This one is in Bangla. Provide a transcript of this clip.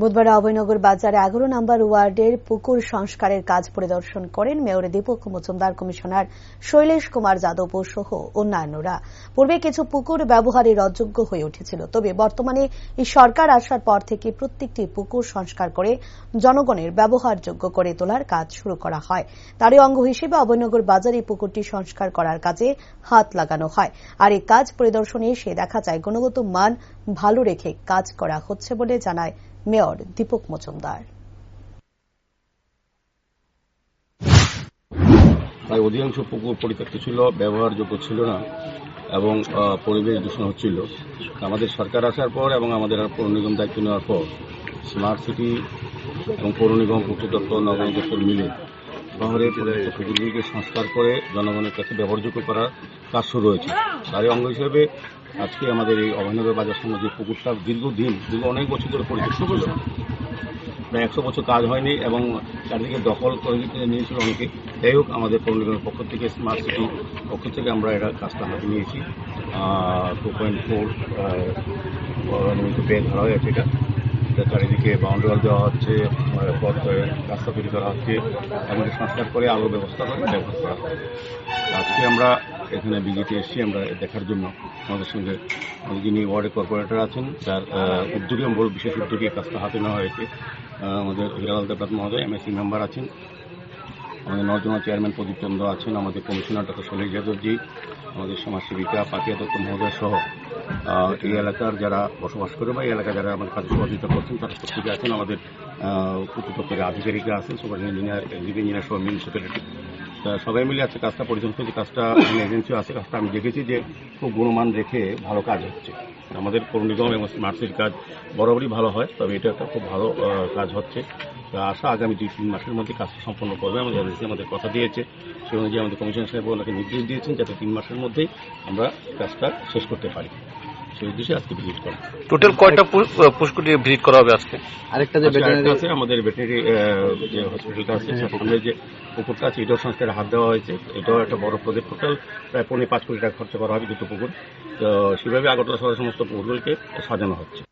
বুধবার অভয়নগর বাজারে এগারো নম্বর ওয়ার্ডের পুকুর সংস্কারের কাজ পরিদর্শন করেন মেয়র দীপক মজুমদার, কমিশনার শৈলেশ কুমার যাদব সহ অন্যান্যরা। পূর্বে কিছু পুকুর ব্যবহারের অযোগ্য হয়ে উঠেছিল, তবে বর্তমানে এই সরকার আসার পর থেকে প্রত্যেকটি পুকুর সংস্কার করে জনগণের ব্যবহারযোগ্য করে তোলার কাজ শুরু করা হয়। তারই অঙ্গ হিসেবে অভয়নগর বাজারে পুকুরটি সংস্কার করার কাজে হাত লাগানো হয়। আর এই কাজ পরিদর্শনে এসে দেখা যায়, গুণগত মান ভালো রেখে কাজ করা হচ্ছে বলে জানায় মেয়র দীপক মজুমদার। প্রায় অধিকাংশ পুকুর পরিত্যক্ত ছিল, ব্যবহারযোগ্য ছিল না এবং পরিবেশ দূষণ হচ্ছিল। আমাদের সরকার আসার পর এবং আমাদের পৌর নিগম দায়িত্ব নেওয়ার পর স্মার্ট সিটি এবং পৌর নিগম কর্তৃপক্ষ নগর মিলে শহরের পরিত্যক্ত সংস্কার করে জনগণের কাছে ব্যবহারযোগ্য করার কাজ শুরু হয়েছে। তারই অঙ্গ হিসেবে আজকে আমাদের এই অভয়নগর বাজার সঙ্গে যে পুকুরটা দীর্ঘদিন দীর্ঘ অনেক বছর ধরে ছিল। প্রায় একশো বছর কাজ হয়নি এবং চারিদিকে দখল করে নিতে নিয়েছিল অনেকে। যাই হোক আমাদের পৌর নিগমের পক্ষ থেকে স্মার্ট সিটি পক্ষ থেকে আমরা এটা কাজটা হাতে নিয়েছি। টু পয়েন্ট ফোর ধরা হয়েছে এটা। এটা চারিদিকে বাউন্ডারি ওয়াল দেওয়া হচ্ছে পথ রাস্তা তৈরি করা হচ্ছে এমনকি সংস্কার করে আলোর ব্যবস্থা করে ব্যবহার করা হয় আজকে আমরা এখানে বিজেপি এসছি, আমরা দেখার জন্য আমাদের সঙ্গে যিনি ওয়ার্ডের কর্পোরেটর আছেন, তার উদ্যোগে বড় বিশেষ উদ্যোগে কাজটা হাতে নেওয়া হয়েছে। আমাদের হিরালাল দেবনাথ মহোদয় এমএসসি মেম্বার আছেন। আমাদের নর্দমা চেয়ারম্যান প্রদীপ চন্দ্র আছেন, আমাদের কমিশনার ডক্টর শৈলেশ যাদবজি আমাদের সমাজসেবিকা পাতিয়া দত্ত মহোদয় সহ এই এলাকার যারা বসবাস করে বা এই এলাকায় যারা আমাদের সহযোগিতা করছেন, তারা প্রত্যেকে আছেন। আমাদের দপ্তরের আধিকারিকরা আছেন, সুপার ইঞ্জিনিয়ার এক্সিকিউটিভ ইঞ্জিনিয়ার সহ মিউনিসিপ্যালিটি সবাই মিলে আজকে কাজটা পরিচালনা করছে, কাজটা এজেন্সিও আছে। কাজটা আমি দেখেছি যে খুব গুণমান রেখে ভালো কাজ হচ্ছে। আমাদের পৌর নিগম এবং স্মার্ট কাজ বরাবরই ভালো হয়, তবে এটা একটা খুব ভালো কাজ হচ্ছে। আশা আগামী দুই তিন মাসের মধ্যে কাজটা সম্পন্ন করবে আমাদের এজেন্সি আমাদের কথা দিয়েছে সেই অনুযায়ী আমাদের কমিশন সাহেব ওনাকে নির্দেশ দিয়েছেন যাতে তিন মাসের মধ্যেই আমরা কাজটা শেষ করতে পারি। সেই উদ্দেশ্যে আজকে ভিজিট করা টোটাল কয়টা পুষ্কুটি ভিজিট করা হবে আজকে? আরেকটা যে ভেটেরিনারি আছে আমাদের ভেটেরিনারি যে হসপিটালটা আছে সামনে যে পুকুরটা আছে এটাও সংস্কারে হাত দেওয়া হয়েছে। এটাও একটা বড় প্রজেক্ট টোটাল প্রায় পৌনে পাঁচ কোটি টাকা খরচা করা হবে দুটো পুকুর। তো সেভাবে আগরতলা শহরের সমস্ত পুকুরগুলিকে সাজানো হচ্ছে।